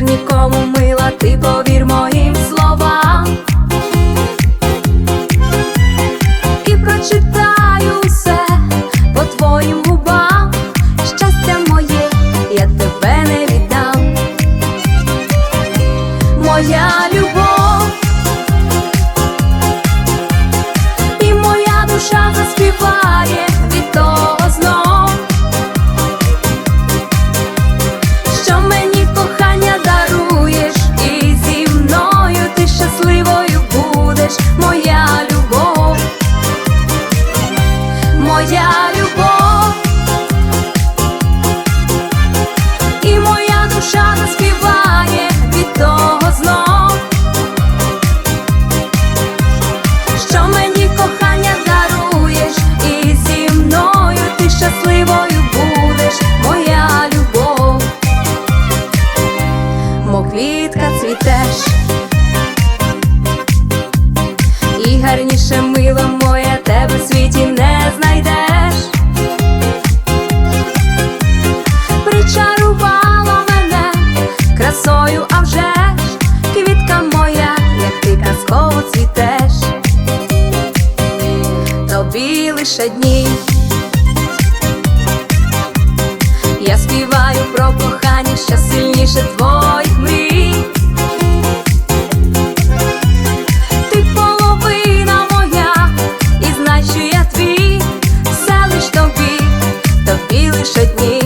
тепер нікому мила, ти повір моїм словам. Моя лише дні. Я співаю про кохання ще сильніше твоїх мрій. Ти половина моя, і знай, я твій, все тобі, тобі лише дні.